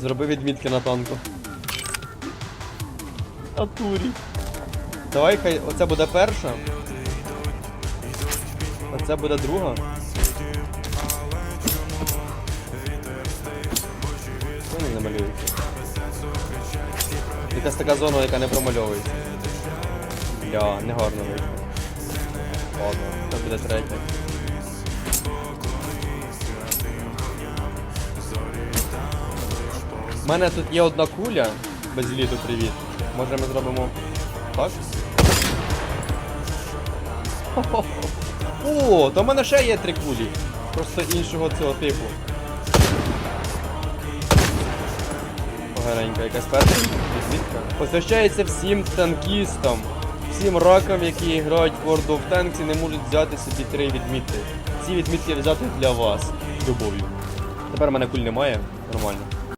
Зроби відмітки на танку. Атурі. Давай хай оце буде перша. Оце буде друга. Що не намалюється? Якась така зона, яка не промальовується. Бля, не гарно вийшло. Ладно, це буде третя. У мене тут є одна куля без ліду, привіт. Може ми зробимо так? О, то в мене ще є три кулі. Просто іншого цього типу. Поганенька, якась перша відмітка. Посвящається всім танкістам, всім ракам, які грають в World of Tanks і не можуть взяти собі три відмітки. Ці відмітки взяти для вас любов'ю. Тепер в мене куль немає, нормально.